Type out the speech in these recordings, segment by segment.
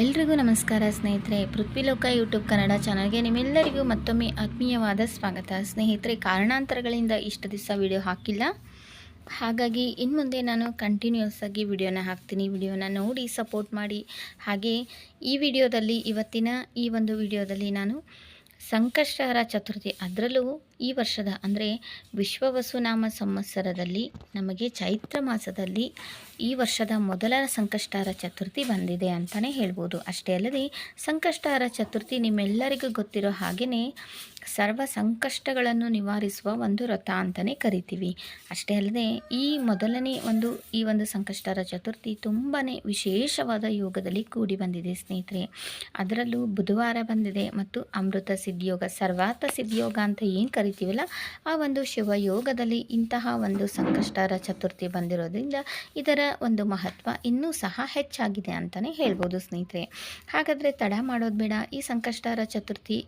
ಎಲ್ರಿಗೂ ನಮಸ್ಕಾರ ಸ್ನೇಹಿತರೆ, ಪೃಥ್ವಿಲೋಕ ಯೂಟ್ಯೂಬ್ ಕನ್ನಡ ಚಾನಲ್ಗೆ ನಿಮ್ಮೆಲ್ಲರಿಗೂ ಮತ್ತೊಮ್ಮೆ ಆತ್ಮೀಯವಾದ ಸ್ವಾಗತ. ಸ್ನೇಹಿತರೆ, ಕಾರಣಾಂತರಗಳಿಂದ ಇಷ್ಟು ದಿವಸ ವಿಡಿಯೋ ಹಾಕಿಲ್ಲ. ಹಾಗಾಗಿ ಇನ್ನು ಮುಂದೆ ನಾನು ಕಂಟಿನ್ಯೂಸ್ ಆಗಿ ವಿಡಿಯೋನ ಹಾಕ್ತೀನಿ. ವಿಡಿಯೋನ ನೋಡಿ ಸಪೋರ್ಟ್ ಮಾಡಿ. ಹಾಗೆ ಈ ವಿಡಿಯೋದಲ್ಲಿ, ಇವತ್ತಿನ ಈ ಒಂದು ವಿಡಿಯೋದಲ್ಲಿ ನಾನು ಸಂಕಷ್ಟಹರ ಚತುರ್ಥಿ. ಅದರಲ್ಲೂ ಈ ವರ್ಷದ ಅಂದರೆ ವಿಶ್ವವಸುನಾಮ ಸಂವತ್ಸರದಲ್ಲಿ ನಮಗೆ ಚೈತ್ರ ಮಾಸದಲ್ಲಿ ಈ ವರ್ಷದ ಮೊದಲ ಸಂಕಷ್ಟಹರ ಚತುರ್ಥಿ ಬಂದಿದೆ ಅಂತಲೇ ಹೇಳ್ಬೋದು. ಅಷ್ಟೇ ಅಲ್ಲದೆ ಸಂಕಷ್ಟಹರ ಚತುರ್ಥಿ ನಿಮ್ಮೆಲ್ಲರಿಗೂ ಗೊತ್ತಿರೋ ಹಾಗೆಯೇ ಸರ್ವ ಸಂಕಷ್ಟಗಳನ್ನು ನಿವಾರಿಸುವ ಒಂದು ರಥ ಅಂತಲೇ ಕರಿತೀವಿ. ಅಷ್ಟೇ ಅಲ್ಲದೆ ಈ ಮೊದಲನೇ ಒಂದು, ಈ ಒಂದು ಸಂಕಷ್ಟರ ಚತುರ್ಥಿ ತುಂಬಾ ವಿಶೇಷವಾದ ಯೋಗದಲ್ಲಿ ಕೂಡಿ ಬಂದಿದೆ ಸ್ನೇಹಿತರೆ. ಅದರಲ್ಲೂ ಬುಧವಾರ ಬಂದಿದೆ ಮತ್ತು ಅಮೃತ ಸಿದ್ಧಿಯೋಗ ಸರ್ವಾರ್ಥ ಸಿದ್ಧಿಯೋಗ ಅಂತ ಏನು ಕರಿತೀವಲ್ಲ, ಆ ಒಂದು ಶಿವಯೋಗದಲ್ಲಿ ಇಂತಹ ಒಂದು ಸಂಕಷ್ಟರ ಚತುರ್ಥಿ ಬಂದಿರೋದ್ರಿಂದ ಇದರ ಒಂದು ಮಹತ್ವ ಇನ್ನೂ ಸಹ ಹೆಚ್ಚಾಗಿದೆ ಅಂತಲೇ ಹೇಳ್ಬೋದು ಸ್ನೇಹಿತರೆ. ಹಾಗಾದರೆ ತಡ ಮಾಡೋದು ಬೇಡ. ಈ ಸಂಕಷ್ಟರ ಚತುರ್ಥಿ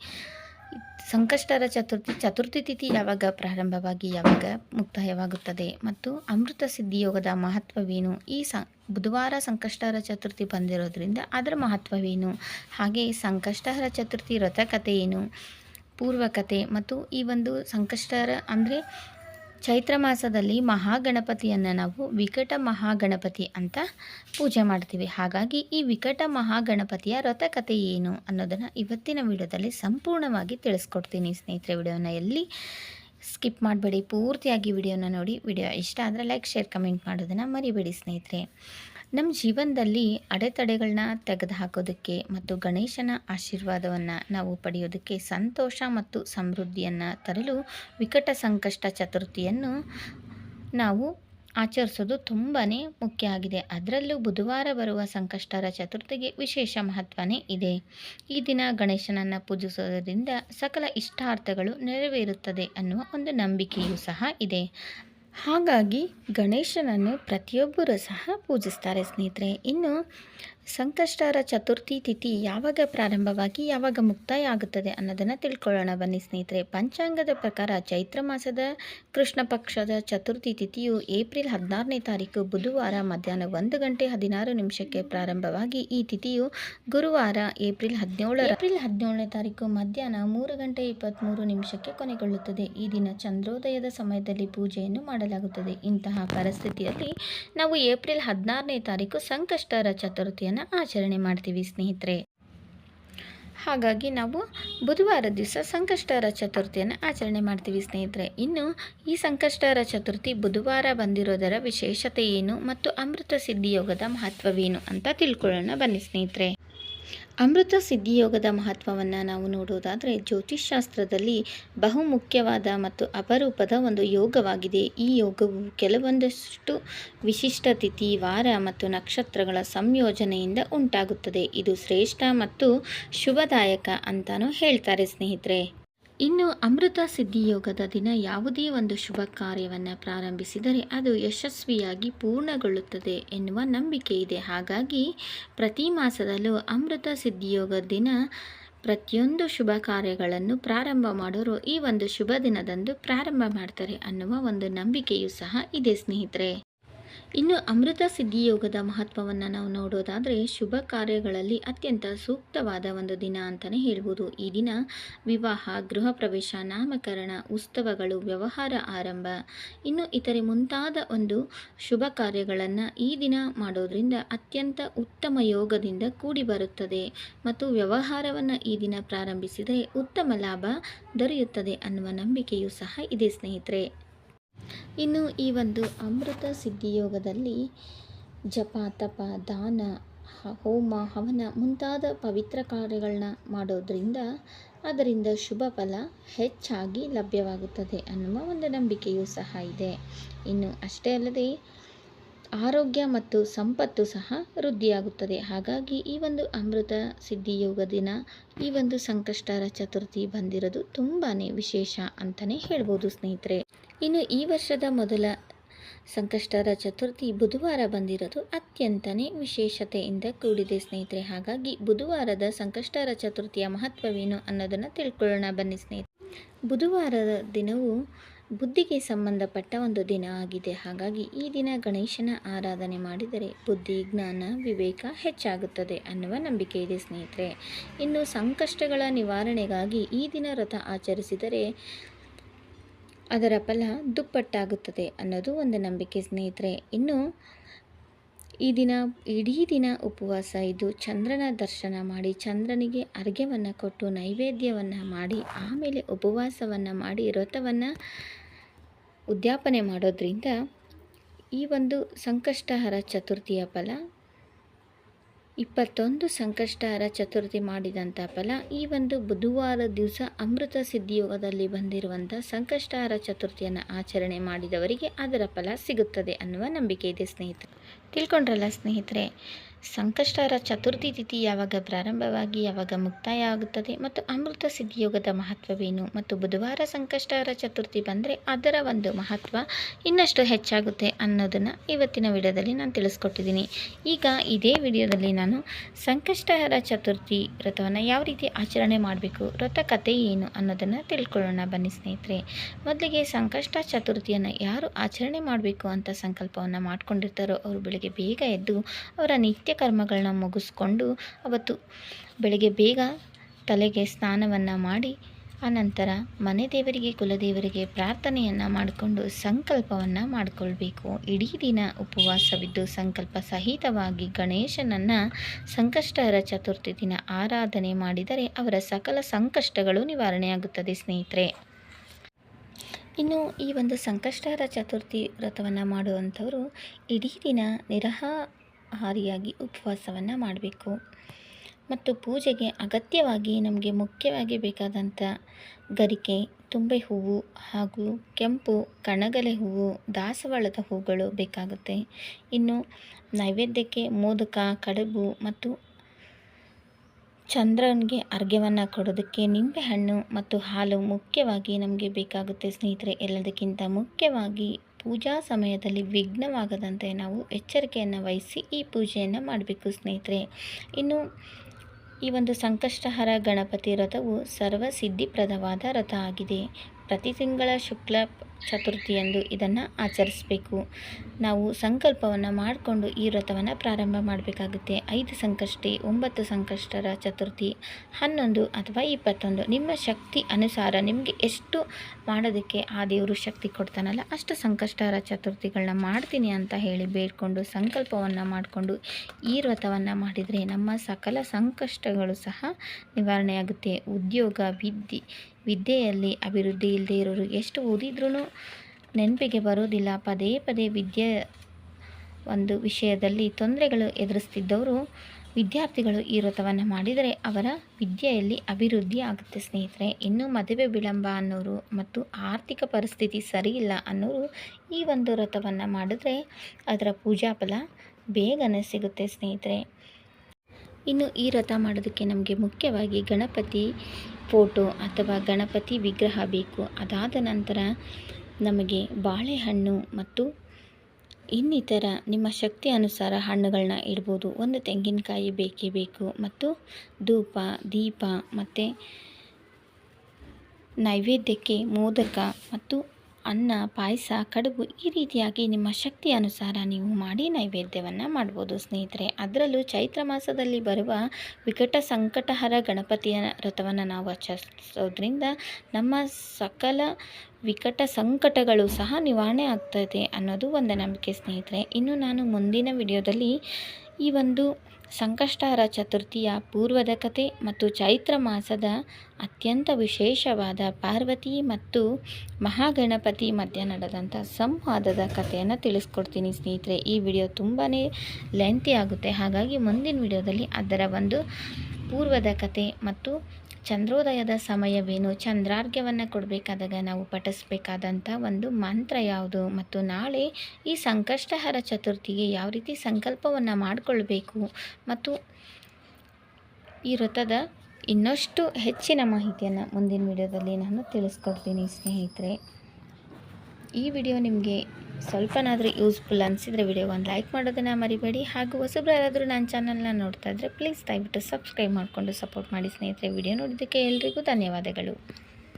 ಸಂಕಷ್ಟಹರ ಚತುರ್ಥಿ ಚತುರ್ಥಿ ತಿಥಿ ಯಾವಾಗ ಪ್ರಾರಂಭವಾಗಿ ಯಾವಾಗ ಮುಕ್ತಾಯವಾಗುತ್ತದೆ ಮತ್ತು ಅಮೃತ ಸಿದ್ಧಿಯೋಗದ ಮಹತ್ವವೇನು? ಈ ಸ, ಬುಧವಾರ ಸಂಕಷ್ಟರ ಚತುರ್ಥಿ ಬಂದಿರೋದ್ರಿಂದ ಅದರ ಮಹತ್ವವೇನು? ಹಾಗೆ ಸಂಕಷ್ಟಹರ ಚತುರ್ಥಿ ವ್ರತಕಥೆ ಏನು? ಪೂರ್ವಕತೆ ಮತ್ತು ಈ ಒಂದು ಸಂಕಷ್ಟರ ಅಂದರೆ ಚೈತ್ರ ಮಾಸದಲ್ಲಿ ಮಹಾಗಣಪತಿಯನ್ನು ನಾವು ವಿಕಟ ಮಹಾಗಣಪತಿ ಅಂತ ಪೂಜೆ ಮಾಡ್ತೀವಿ. ಹಾಗಾಗಿ ಈ ವಿಕಟ ಮಹಾಗಣಪತಿಯ ವ್ರತಕಥೆ ಏನು ಅನ್ನೋದನ್ನು ಇವತ್ತಿನ ವಿಡಿಯೋದಲ್ಲಿ ಸಂಪೂರ್ಣವಾಗಿ ತಿಳಿಸ್ಕೊಡ್ತೀನಿ ಸ್ನೇಹಿತರೆ. ವಿಡಿಯೋನ ಎಲ್ಲಿ ಸ್ಕಿಪ್ ಮಾಡಬೇಡಿ, ಪೂರ್ತಿಯಾಗಿ ವಿಡಿಯೋನ ನೋಡಿ. ವಿಡಿಯೋ ಇಷ್ಟ ಆದರೆ ಲೈಕ್, ಶೇರ್, ಕಮೆಂಟ್ ಮಾಡೋದನ್ನು ಮರಿಬೇಡಿ ಸ್ನೇಹಿತರೆ. ನಮ್ಮ ಜೀವನದಲ್ಲಿ ಅಡೆತಡೆಗಳನ್ನ ತೆಗೆದುಹಾಕೋದಕ್ಕೆ ಮತ್ತು ಗಣೇಶನ ಆಶೀರ್ವಾದವನ್ನು ನಾವು ಪಡೆಯೋದಕ್ಕೆ ಸಂತೋಷ ಮತ್ತು ಸಮೃದ್ಧಿಯನ್ನು ತರಲು ವಿಕಟ ಸಂಕಷ್ಟ ಚತುರ್ಥಿಯನ್ನು ನಾವು ಆಚರಿಸೋದು ತುಂಬಾ ಮುಖ್ಯ ಆಗಿದೆ. ಅದರಲ್ಲೂ ಬುಧವಾರ ಬರುವ ಸಂಕಷ್ಟರ ಚತುರ್ಥಿಗೆ ವಿಶೇಷ ಮಹತ್ವನೇ ಇದೆ. ಈ ದಿನ ಗಣೇಶನನ್ನು ಪೂಜಿಸೋದರಿಂದ ಸಕಲ ಇಷ್ಟಾರ್ಥಗಳು ನೆರವೇರುತ್ತದೆ ಅನ್ನುವ ಒಂದು ನಂಬಿಕೆಯೂ ಸಹ ಇದೆ. ಹಾಗಾಗಿ ಗಣೇಶನನ್ನು ಪ್ರತಿಯೊಬ್ಬರೂ ಸಹ ಪೂಜಿಸ್ತಾರೆ ಸ್ನೇಹಿತರೆ. ಇನ್ನು ಸಂಕಷ್ಟರ ಚತುರ್ಥಿ ತಿಥಿ ಯಾವಾಗ ಪ್ರಾರಂಭವಾಗಿ ಯಾವಾಗ ಮುಕ್ತಾಯ ಆಗುತ್ತದೆ ಅನ್ನೋದನ್ನು ತಿಳ್ಕೊಳ್ಳೋಣ. ಬನ್ನಿ ಸ್ನೇಹಿತರೆ, ಪಂಚಾಂಗದ ಪ್ರಕಾರ ಚೈತ್ರ ಮಾಸದ ಕೃಷ್ಣ ಪಕ್ಷದ ಚತುರ್ಥಿ ತಿಥಿಯು ಏಪ್ರಿಲ್ ಹದಿನಾರನೇ ತಾರೀಕು ಬುಧವಾರ ಮಧ್ಯಾಹ್ನ ಒಂದು ಗಂಟೆ ಹದಿನಾರು ನಿಮಿಷಕ್ಕೆ ಪ್ರಾರಂಭವಾಗಿ ಈ ತಿಥಿಯು ಗುರುವಾರ ಏಪ್ರಿಲ್ ಹದಿನೇಳು ಏಪ್ರಿಲ್ ಹದಿನೇಳನೇ ತಾರೀಕು ಮಧ್ಯಾಹ್ನ ಮೂರು ಗಂಟೆ ಇಪ್ಪತ್ತ್ಮೂರು ನಿಮಿಷಕ್ಕೆ ಕೊನೆಗೊಳ್ಳುತ್ತದೆ. ಈ ದಿನ ಚಂದ್ರೋದಯದ ಸಮಯದಲ್ಲಿ ಪೂಜೆಯನ್ನು ಮಾಡಲಾಗುತ್ತದೆ. ಇಂತಹ ಪರಿಸ್ಥಿತಿಯಲ್ಲಿ ನಾವು ಏಪ್ರಿಲ್ ಹದಿನಾರನೇ ತಾರೀಕು ಸಂಕಷ್ಟರ ಚತುರ್ಥಿಯನ್ನು ಆಚರಣೆ ಮಾಡ್ತೀವಿ, ಸ್ನೇಹಿತರೆ. ಹಾಗಾಗಿ ನಾವು ಬುಧವಾರ ದಿವಸ ಸಂಕಷ್ಟರ ಚತುರ್ಥಿಯನ್ನು ಆಚರಣೆ ಮಾಡ್ತೀವಿ, ಸ್ನೇಹಿತರೆ. ಇನ್ನು ಈ ಸಂಕಷ್ಟರ ಚತುರ್ಥಿ ಬುಧವಾರ ಬಂದಿರೋದರ ವಿಶೇಷತೆ ಏನು ಮತ್ತು ಅಮೃತ ಸಿದ್ಧಿಯೋಗದ ಮಹತ್ವವೇನು ಅಂತ ತಿಳ್ಕೊಳ್ಳೋಣ ಬನ್ನಿ, ಸ್ನೇಹಿತರೆ. ಅಮೃತ ಸಿದ್ಧಿಯೋಗದ ಮಹತ್ವವನ್ನು ನಾವು ನೋಡೋದಾದರೆ ಜ್ಯೋತಿಷ್ಶಾಸ್ತ್ರದಲ್ಲಿ ಬಹುಮುಖ್ಯವಾದ ಮತ್ತು ಅಪರೂಪದ ಒಂದು ಯೋಗವಾಗಿದೆ. ಈ ಯೋಗವು ಕೆಲವೊಂದಷ್ಟು ವಿಶಿಷ್ಟ ತಿಥಿ, ವಾರ ಮತ್ತು ನಕ್ಷತ್ರಗಳ ಸಂಯೋಜನೆಯಿಂದ ಉಂಟಾಗುತ್ತದೆ. ಇದು ಶ್ರೇಷ್ಠ ಮತ್ತು ಶುಭದಾಯಕ ಅಂತಲೂ ಹೇಳ್ತಾರೆ ಸ್ನೇಹಿತರೆ. ಇನ್ನು ಅಮೃತ ಸಿದ್ಧಿಯೋಗದ ದಿನ ಯಾವುದೇ ಒಂದು ಶುಭ ಕಾರ್ಯವನ್ನು ಪ್ರಾರಂಭಿಸಿದರೆ ಅದು ಯಶಸ್ವಿಯಾಗಿ ಪೂರ್ಣಗೊಳ್ಳುತ್ತದೆ ಎನ್ನುವ ನಂಬಿಕೆ ಇದೆ. ಹಾಗಾಗಿ ಪ್ರತಿ ಮಾಸದಲ್ಲೂ ಅಮೃತ ಸಿದ್ಧಿಯೋಗ ದಿನ ಪ್ರತಿಯೊಂದು ಶುಭ ಕಾರ್ಯಗಳನ್ನು ಪ್ರಾರಂಭ ಮಾಡೋರು ಈ ಒಂದು ಶುಭ ದಿನದಂದು ಪ್ರಾರಂಭ ಮಾಡ್ತಾರೆ ಅನ್ನುವ ಒಂದು ನಂಬಿಕೆಯೂ ಸಹ ಇದೆ ಸ್ನೇಹಿತರೆ. ಇನ್ನು ಅಮೃತ ಸಿದ್ಧಿಯೋಗದ ಮಹತ್ವವನ್ನು ನಾವು ನೋಡೋದಾದರೆ ಶುಭ ಕಾರ್ಯಗಳಲ್ಲಿ ಅತ್ಯಂತ ಸೂಕ್ತವಾದ ಒಂದು ದಿನ ಅಂತಲೇ ಹೇಳ್ಬೋದು. ಈ ದಿನ ವಿವಾಹ, ಗೃಹ ಪ್ರವೇಶ, ನಾಮಕರಣ, ಉತ್ಸವಗಳು, ವ್ಯವಹಾರ ಆರಂಭ, ಇನ್ನು ಇತರೆ ಮುಂತಾದ ಒಂದು ಶುಭ ಕಾರ್ಯಗಳನ್ನು ಈ ದಿನ ಮಾಡೋದರಿಂದ ಅತ್ಯಂತ ಉತ್ತಮ ಯೋಗದಿಂದ ಕೂಡಿ ಬರುತ್ತದೆ. ಮತ್ತು ವ್ಯವಹಾರವನ್ನು ಈ ದಿನ ಪ್ರಾರಂಭಿಸಿದರೆ ಉತ್ತಮ ಲಾಭ ದೊರೆಯುತ್ತದೆ ಅನ್ನುವ ನಂಬಿಕೆಯೂ ಸಹ ಇದೆ ಸ್ನೇಹಿತರೆ. ಇನ್ನು ಈ ಒಂದು ಅಮೃತ ಸಿದ್ಧಿಯೋಗದಲ್ಲಿ ಜಪ, ತಪ, ದಾನ ಹೋಮ, ಹವನ ಮುಂತಾದ ಪವಿತ್ರ ಕಾರ್ಯಗಳನ್ನ ಮಾಡೋದ್ರಿಂದ ಅದರಿಂದ ಶುಭ ಫಲ ಹೆಚ್ಚಾಗಿ ಲಭ್ಯವಾಗುತ್ತದೆ ಅನ್ನುವ ಒಂದು ನಂಬಿಕೆಯೂ ಸಹ ಇದೆ. ಇನ್ನು ಅಷ್ಟೇ ಅಲ್ಲದೆ ಆರೋಗ್ಯ ಮತ್ತು ಸಂಪತ್ತು ಸಹ ವೃದ್ಧಿಯಾಗುತ್ತದೆ. ಹಾಗಾಗಿ ಈ ಒಂದು ಅಮೃತ ಸಿದ್ಧಿಯೋಗ ದಿನ, ಈ ಒಂದು ಸಂಕಷ್ಟರ ಚತುರ್ಥಿ ಬಂದಿರೋದು ತುಂಬಾ ವಿಶೇಷ ಅಂತಲೇ ಹೇಳ್ಬೋದು ಸ್ನೇಹಿತರೆ. ಇನ್ನು ಈ ವರ್ಷದ ಮೊದಲ ಸಂಕಷ್ಟರ ಚತುರ್ಥಿ ಬುಧವಾರ ಬಂದಿರೋದು ಅತ್ಯಂತನೇ ವಿಶೇಷತೆಯಿಂದ ಕೂಡಿದೆ ಸ್ನೇಹಿತರೆ. ಹಾಗಾಗಿ ಬುಧವಾರದ ಸಂಕಷ್ಟರ ಚತುರ್ಥಿಯ ಮಹತ್ವವೇನು ಅನ್ನೋದನ್ನು ತಿಳ್ಕೊಳ್ಳೋಣ ಬನ್ನಿ ಸ್ನೇಹಿತರೆ. ಬುಧವಾರದ ದಿನವು ಬುದ್ಧಿಗೆ ಸಂಬಂಧಪಟ್ಟ ಒಂದು ದಿನ ಆಗಿದೆ. ಹಾಗಾಗಿ ಈ ದಿನ ಗಣೇಶನ ಆರಾಧನೆ ಮಾಡಿದರೆ ಬುದ್ಧಿ, ಜ್ಞಾನ, ವಿವೇಕ ಹೆಚ್ಚಾಗುತ್ತದೆ ಅನ್ನುವ ನಂಬಿಕೆ ಇದೆ ಸ್ನೇಹಿತರೆ. ಇನ್ನು ಸಂಕಷ್ಟಗಳ ನಿವಾರಣೆಗಾಗಿ ಈ ದಿನ ವ್ರತ ಆಚರಿಸಿದರೆ ಅದರ ಫಲ ದುಪ್ಪಟ್ಟಾಗುತ್ತದೆ ಅನ್ನೋದು ಒಂದು ನಂಬಿಕೆ ಸ್ನೇಹಿತರೆ. ಇನ್ನು ಈ ದಿನ, ಇಡೀ ದಿನ ಉಪವಾಸ ಇದ್ದು ಚಂದ್ರನ ದರ್ಶನ ಮಾಡಿ, ಚಂದ್ರನಿಗೆ ಅರ್ಘ್ಯವನ್ನು ಕೊಟ್ಟು, ನೈವೇದ್ಯವನ್ನು ಮಾಡಿ, ಆಮೇಲೆ ಉಪವಾಸವನ್ನು ಮಾಡಿ, ವ್ರತವನ್ನು ಉದ್ಯಾಪನೆ ಮಾಡೋದ್ರಿಂದ ಈ ಒಂದು ಸಂಕಷ್ಟಹರ ಚತುರ್ಥಿಯ ಫಲ, ಇಪ್ಪತ್ತೊಂದು ಸಂಕಷ್ಟಹರ ಚತುರ್ಥಿ ಮಾಡಿದಂಥ ಫಲ, ಈ ಒಂದು ಬುಧವಾರ ದಿವಸ ಅಮೃತ ಸಿದ್ಧಿಯೋಗದಲ್ಲಿ ಬಂದಿರುವಂಥ ಸಂಕಷ್ಟಹರ ಚತುರ್ಥಿಯನ್ನು ಆಚರಣೆ ಮಾಡಿದವರಿಗೆ ಅದರ ಫಲ ಸಿಗುತ್ತದೆ ಅನ್ನುವ ನಂಬಿಕೆ ಇದೆ ಸ್ನೇಹಿತರೆ. ತಿಳ್ಕೊಂಡ್ರಲ್ಲ ಸ್ನೇಹಿತರೆ ಸಂಕಷ್ಟಹರ ಚತುರ್ಥಿ ತಿಥಿ ಯಾವಾಗ ಪ್ರಾರಂಭವಾಗಿ ಯಾವಾಗ ಮುಕ್ತಾಯ ಆಗುತ್ತದೆ ಮತ್ತು ಅಮೃತ ಸಿದ್ಧಿಯೋಗದ ಮಹತ್ವವೇನು ಮತ್ತು ಬುಧವಾರ ಸಂಕಷ್ಟರ ಚತುರ್ಥಿ ಬಂದರೆ ಅದರ ಒಂದು ಮಹತ್ವ ಇನ್ನಷ್ಟು ಹೆಚ್ಚಾಗುತ್ತೆ ಅನ್ನೋದನ್ನು ಇವತ್ತಿನ ವಿಡಿಯೋದಲ್ಲಿ ನಾನು ತಿಳಿಸ್ಕೊಟ್ಟಿದ್ದೀನಿ. ಈಗ ಇದೇ ವಿಡಿಯೋದಲ್ಲಿ ನಾನು ಸಂಕಷ್ಟಹರ ಚತುರ್ಥಿ ವ್ರತವನ್ನು ಯಾವ ರೀತಿ ಆಚರಣೆ ಮಾಡಬೇಕು, ವ್ರತ ಕಥೆ ಏನು ಅನ್ನೋದನ್ನು ತಿಳ್ಕೊಳ್ಳೋಣ ಬನ್ನಿ ಸ್ನೇಹಿತರೆ. ಮೊದಲಿಗೆ ಸಂಕಷ್ಟ ಚತುರ್ಥಿಯನ್ನು ಯಾರು ಆಚರಣೆ ಮಾಡಬೇಕು ಅಂತ ಸಂಕಲ್ಪವನ್ನು ಮಾಡಿಕೊಂಡಿರ್ತಾರೋ ಅವರು ಬೆಳಗ್ಗೆ ಬೇಗ ಎದ್ದು ಅವರ ನಿತ್ಯ ನಿತ್ಯ ಕರ್ಮಗಳನ್ನ ಮುಗಿಸ್ಕೊಂಡು ಅವತ್ತು ಬೆಳಗ್ಗೆ ಬೇಗ ತಲೆಗೆ ಸ್ನಾನವನ್ನು ಮಾಡಿ, ಆನಂತರ ಮನೆ ದೇವರಿಗೆ, ಕುಲದೇವರಿಗೆ ಪ್ರಾರ್ಥನೆಯನ್ನು ಮಾಡಿಕೊಂಡು ಸಂಕಲ್ಪವನ್ನು ಮಾಡಿಕೊಳ್ಬೇಕು. ಇಡೀ ದಿನ ಉಪವಾಸವಿದ್ದು ಸಂಕಲ್ಪ ಸಹಿತವಾಗಿ ಗಣೇಶನನ್ನು ಸಂಕಷ್ಟಹರ ಚತುರ್ಥಿ ದಿನ ಆರಾಧನೆ ಮಾಡಿದರೆ ಅವರ ಸಕಲ ಸಂಕಷ್ಟಗಳು ನಿವಾರಣೆಯಾಗುತ್ತದೆ ಸ್ನೇಹಿತರೆ. ಇನ್ನು ಈ ಒಂದು ಸಂಕಷ್ಟಹರ ಚತುರ್ಥಿ ವ್ರತವನ್ನು ಮಾಡುವಂಥವರು ಇಡೀ ದಿನ ನಿರಹ ಆಹಾರಿಯಾಗಿ ಉಪವಾಸವನ್ನು ಮಾಡಬೇಕು. ಮತ್ತು ಪೂಜೆಗೆ ಅಗತ್ಯವಾಗಿ ನಮಗೆ ಮುಖ್ಯವಾಗಿ ಬೇಕಾದಂಥ ಗರಿಕೆ, ತುಂಬೆ ಹೂವು ಹಾಗೂ ಕೆಂಪು ಕಣಗಲೆ ಹೂವು, ದಾಸವಾಳದ ಹೂಗಳು ಬೇಕಾಗುತ್ತೆ. ಇನ್ನು ನೈವೇದ್ಯಕ್ಕೆ ಮೋದಕ, ಕಡುಬು ಮತ್ತು ಚಂದ್ರನಿಗೆ ಅರ್ಘ್ಯವನ್ನು ಕೊಡೋದಕ್ಕೆ ನಿಂಬೆಹಣ್ಣು ಮತ್ತು ಹಾಲು ಮುಖ್ಯವಾಗಿ ನಮಗೆ ಬೇಕಾಗುತ್ತೆ ಸ್ನೇಹಿತರೆ. ಎಲ್ಲದಕ್ಕಿಂತ ಮುಖ್ಯವಾಗಿ ಪೂಜಾ ಸಮಯದಲ್ಲಿ ವಿಘ್ನವಾಗದಂತೆ ನಾವು ಎಚ್ಚರಿಕೆಯನ್ನು ವಹಿಸಿ ಈ ಪೂಜೆಯನ್ನು ಮಾಡಬೇಕು ಸ್ನೇಹಿತರೆ. ಇನ್ನು ಈ ಒಂದು ಸಂಕಷ್ಟಹರ ಗಣಪತಿ ರಥವು ಸರ್ವಸಿದ್ಧಿಪ್ರದವಾದ ರಥ ಆಗಿದೆ. ಪ್ರತಿ ತಿಂಗಳ ಶುಕ್ಲ ಚತುರ್ಥಿಯಂದು ಇದನ್ನು ಆಚರಿಸಬೇಕು. ನಾವು ಸಂಕಲ್ಪವನ್ನು ಮಾಡಿಕೊಂಡು ಈ ವ್ರತವನ್ನು ಪ್ರಾರಂಭ ಮಾಡಬೇಕಾಗುತ್ತೆ. ಐದು ಸಂಕಷ್ಟಿ, ಒಂಬತ್ತು ಸಂಕಷ್ಟರ ಚತುರ್ಥಿ, ಹನ್ನೊಂದು ಅಥವಾ ಇಪ್ಪತ್ತೊಂದು. ನಿಮ್ಮ ಶಕ್ತಿ ಅನುಸಾರ ನಿಮಗೆ ಎಷ್ಟು ಮಾಡೋದಕ್ಕೆ ಆ ದೇವರು ಶಕ್ತಿ ಕೊಡ್ತಾನಲ್ಲ ಅಷ್ಟು ಸಂಕಷ್ಟರ ಚತುರ್ಥಿಗಳನ್ನ ಮಾಡ್ತೀನಿ ಅಂತ ಹೇಳಿ ಬೇಡ್ಕೊಂಡು ಸಂಕಲ್ಪವನ್ನು ಮಾಡಿಕೊಂಡು ಈ ವ್ರತವನ್ನು ಮಾಡಿದರೆ ನಮ್ಮ ಸಕಲ ಸಂಕಷ್ಟಗಳು ಸಹ ನಿವಾರಣೆಯಾಗುತ್ತೆ. ಉದ್ಯೋಗ, ವಿದ್ಯೆ, ವಿದ್ಯೆಯಲ್ಲಿ ಅಭಿವೃದ್ಧಿ ಇಲ್ಲದೆ ಇರೋರು ಎಷ್ಟು ಓದಿದ್ರೂ ನೆನಪಿಗೆ ಬರೋದಿಲ್ಲ. ಪದೇ ಪದೇ ವಿದ್ಯೆ ಒಂದು ವಿಷಯದಲ್ಲಿ ತೊಂದರೆಗಳು ಎದುರಿಸ್ತಿದ್ದವರು ವಿದ್ಯಾರ್ಥಿಗಳು ಈ ವ್ರತವನ್ನು ಮಾಡಿದರೆ ಅವರ ವಿದ್ಯೆಯಲ್ಲಿ ಅಭಿವೃದ್ಧಿ ಆಗುತ್ತೆ ಸ್ನೇಹಿತರೆ. ಇನ್ನು ಮದುವೆ ವಿಳಂಬ ಅನ್ನೋರು ಮತ್ತು ಆರ್ಥಿಕ ಪರಿಸ್ಥಿತಿ ಸರಿಯಿಲ್ಲ ಅನ್ನೋರು ಈ ಒಂದು ವ್ರತವನ್ನು ಮಾಡಿದ್ರೆ ಅದರ ಪೂಜಾ ಫಲ ಬೇಗನೆ ಸಿಗುತ್ತೆ ಸ್ನೇಹಿತರೆ. ಇನ್ನು ಈ ರಥ ಮಾಡೋದಕ್ಕೆ ನಮಗೆ ಮುಖ್ಯವಾಗಿ ಗಣಪತಿ ಫೋಟೋ ಅಥವಾ ಗಣಪತಿ ವಿಗ್ರಹ ಬೇಕು. ಅದಾದ ನಂತರ ನಮಗೆ ಬಾಳೆಹಣ್ಣು ಮತ್ತು ಇನ್ನಿತರ ನಿಮ್ಮ ಶಕ್ತಿ ಅನುಸಾರ ಹಣ್ಣುಗಳನ್ನ ಇಡ್ಬೋದು. ಒಂದು ತೆಂಗಿನಕಾಯಿ ಬೇಕೇ ಬೇಕು ಮತ್ತು ಧೂಪ, ದೀಪ ಮತ್ತು ನೈವೇದ್ಯಕ್ಕೆ ಮೋದಕ ಮತ್ತು ಅನ್ನ, ಪಾಯಸ, ಕಡುಬು ಈ ರೀತಿಯಾಗಿ ನಿಮ್ಮ ಶಕ್ತಿ ಅನುಸಾರ ನೀವು ಮಾಡಿ ನೈವೇದ್ಯವನ್ನು ಮಾಡ್ಬೋದು. ಸ್ನೇಹಿತರೆ, ಅದರಲ್ಲೂ ಚೈತ್ರ ಮಾಸದಲ್ಲಿ ಬರುವ ವಿಕಟ ಸಂಕಟಹರ ಗಣಪತಿಯ ವ್ರತವನ್ನು ನಾವು ಆಚರಿಸೋದ್ರಿಂದ ನಮ್ಮ ಸಕಲ ವಿಕಟ ಸಂಕಟಗಳು ಸಹ ನಿವಾರಣೆ ಆಗ್ತದೆ ಅನ್ನೋದು ಒಂದು ನಂಬಿಕೆ ಸ್ನೇಹಿತರೆ. ಇನ್ನು ನಾನು ಮುಂದಿನ ವಿಡಿಯೋದಲ್ಲಿ ಈ ಒಂದು ಸಂಕಷ್ಟಾರ ಚತುರ್ಥಿಯ ಪೂರ್ವದ ಕತೆ ಮತ್ತು ಚೈತ್ರ ಮಾಸದ ಅತ್ಯಂತ ವಿಶೇಷವಾದ ಪಾರ್ವತಿ ಮತ್ತು ಮಹಾಗಣಪತಿ ಮಧ್ಯ ನಡೆದಂಥ ಸಂವಾದದ ಕಥೆಯನ್ನು ತಿಳಿಸ್ಕೊಡ್ತೀನಿ ಸ್ನೇಹಿತರೆ. ಈ ವಿಡಿಯೋ ತುಂಬಾ ಲೆಂತಿ ಆಗುತ್ತೆ. ಹಾಗಾಗಿ ಮುಂದಿನ ವಿಡಿಯೋದಲ್ಲಿ ಅದರ ಒಂದು ಪೂರ್ವದ ಕತೆ ಮತ್ತು ಚಂದ್ರೋದಯದ ಸಮಯವೇನು? ಚಂದ್ರಾರ್ಘ್ಯವನ್ನು ಕೊಡಬೇಕಾದಾಗ ನಾವು ಪಠಿಸ್ಬೇಕಾದಂಥ ಒಂದು ಮಂತ್ರ ಯಾವುದು? ಮತ್ತು ನಾಳೆ ಈ ಸಂಕಷ್ಟಹರ ಚತುರ್ಥಿಗೆ ಯಾವ ರೀತಿ ಸಂಕಲ್ಪವನ್ನು ಮಾಡಿಕೊಳ್ಬೇಕು? ಮತ್ತು ಈ ವ್ರತದ ಇನ್ನಷ್ಟು ಹೆಚ್ಚಿನ ಮಾಹಿತಿಯನ್ನು ಮುಂದಿನ ವಿಡಿಯೋದಲ್ಲಿ ನಾನು ತಿಳಿಸ್ಕೊಡ್ತೀನಿ, ಸ್ನೇಹಿತರೆ. ಈ ವಿಡಿಯೋ ನಿಮಗೆ ಸ್ವಲ್ಪನಾದರೂ ಯೂಸ್ಫುಲ್ ಅನಿಸಿದರೆ ವಿಡಿಯೋ ಒಂದು ಲೈಕ್ ಮಾಡೋದನ್ನು ಮರಿಬೇಡಿ. ಹಾಗೂ ಹೊಸಬ್ರು ಯಾರಾದರೂ ನನ್ನ ಚಾನಲ್ನ ನೋಡ್ತಾ ಇದ್ದರೆ ಪ್ಲೀಸ್ ದಯವಿಟ್ಟು ಸಬ್ಸ್ಕ್ರೈಬ್ ಮಾಡಿಕೊಂಡು ಸಪೋರ್ಟ್ ಮಾಡಿ ಸ್ನೇಹಿತರೆ. ವಿಡಿಯೋ ನೋಡಿದ್ದಕ್ಕೆ ಎಲ್ರಿಗೂ ಧನ್ಯವಾದಗಳು.